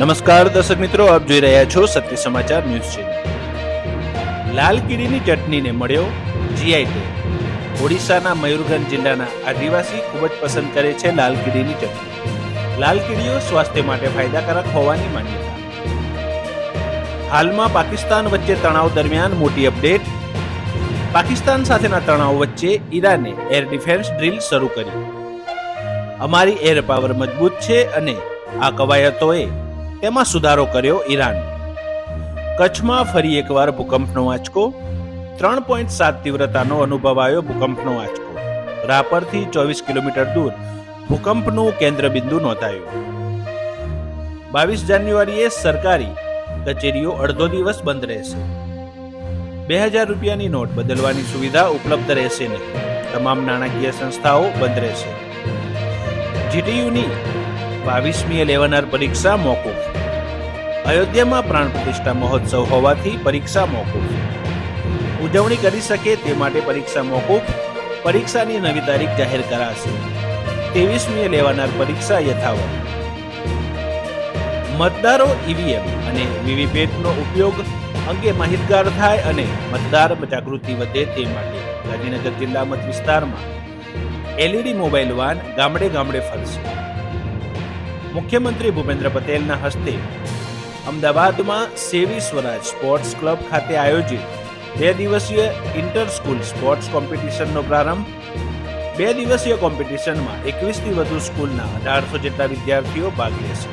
નમસ્કાર દર્શક મિત્રો, આપ જોઈ રહ્યા છો સત્ય સમાચાર ન્યૂઝ ચેનલ. લાલ કીડીની ચટણીને મળ્યો જીઆઈ ટેગ ઓડિશાના મયુરભંજ જિલ્લાના આદિવાસી ખૂબ જ પસંદ કરે છે લાલ કીડીની ચટણી. લાલ કીડીઓ સ્વાસ્થ્ય માટે ફાયદાકારક હોવાની માન્યતા. હાલમાં પાકિસ્તાન વચ્ચે તણાવ દરમિયાન મોટી અપડેટ. પાકિસ્તાન સાથેના તણાવ વચ્ચે ઈરાને એર ડિફેન્સ ડ્રીલ શરૂ કરી. અમારી એર પાવર મજબૂત છે અને આ કવાયતોએ તેમાં સુધારો કર્યો ઈરાન. કચ્છમાં ફરી એકવાર ભૂકંપનો આંચકો. ત્રણ પોઈન્ટ સાત તીવ્રતાનો અનુભવાયો ભૂકંપનો આંચકો. રાપરથી ચોવીસ કિલોમીટર દૂર ભૂકંપનું કેન્દ્રબિંદુ નોંધાયું. બાવીસ જાન્યુઆરીએ સરકારી કચેરીઓ અડધો દિવસ બંધ રહેશે. બે હજાર રૂપિયાની નોટ બદલવાની સુવિધા ઉપલબ્ધ રહેશે નહીં. તમામ નાણાકીય સંસ્થાઓ બંધ રહેશે. જીટીયુની બાવીસમી લેવાનાર પરીક્ષા મોકૂફ. અયોધ્યામાં પ્રાણ પ્રતિષ્ઠા મહોત્સવ હોવાથી પરીક્ષા મોકૂફ. ઉજવણી કરી શકે તે માટે પરીક્ષા મોકૂફ. પરીક્ષાની નવી તારીખ જાહેર કરાશે. ત્રેવીસમીએ લેવાનાર પરીક્ષા યથાવત. મતદારો ઈવીએમ અને વીવીપેટનો ઉપયોગ અંગે માહિતગાર થાય અને મતદાર જાગૃતિ વધે તે માટે ગાંધીનગર જિલ્લા મત વિસ્તારમાં. એલઈડી મોબાઈલ વાન ગામડે ગામડે ફરશે. મુખ્યમંત્રી ભૂપેન્દ્ર પટેલના હસ્તે અમદાવાદમાં સેવી સ્વરાજ સ્પોર્ટ્સ ક્લબ ખાતે આયોજિત બે દિવસીય ઇન્ટર સ્કૂલ સ્પોર્ટ્સ કોમ્પિટિશનનો પ્રારંભ. બે દિવસીય કોમ્પિટિશનમાં એકવીસથી વધુ સ્કૂલના અઢારસો જેટલા વિદ્યાર્થીઓ ભાગ લેશે.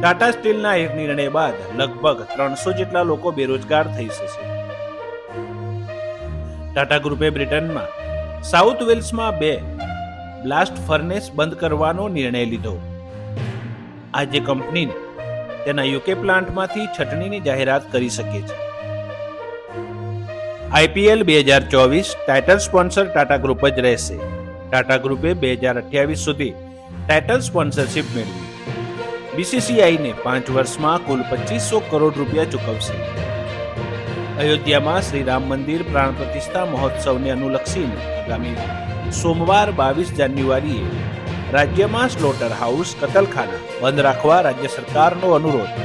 ટાટા સ્ટીલના એક નિર્ણય બાદ લગભગ ત્રણસો જેટલા લોકો બેરોજગાર થઈ જશે. ટાટા ગ્રુપે બ્રિટનમાં સાઉથ વેલ્સમાં બે બ્લાસ્ટ ફર્નેસ બંધ કરવાનો નિર્ણય લીધો. આજે કંપની તેના યુકે પ્લાન્ટમાંથી છટણીની જાહેરાત કરી શકે છે. આઈપીએલ બે હજાર ચોવીસ ટાઇટલ સ્પોન્સર ટાટા ગ્રુપ જ રહેશે. ટાટા ગ્રુપે બે હજાર અઠ્યાવીસ સુધી ટાઇટલ સ્પોન્સરશિપ મેળવી. બીસીસીઆઈને પાંચ વર્ષમાં કુલ પચીસો કરોડ રૂપિયા ચૂકવશે. અયોધ્યામાં શ્રી રામ મંદિર પ્રાણ પ્રતિષ્ઠા મહોત્સવને અનુલક્ષીને આગામી સોમવાર બાવીસ જાન્યુઆરીએ રાજ્યમાં સ્લોટર હાઉસ કતલખાના બંધ રાખવા રાજ્ય સરકારનો અનુરોધ.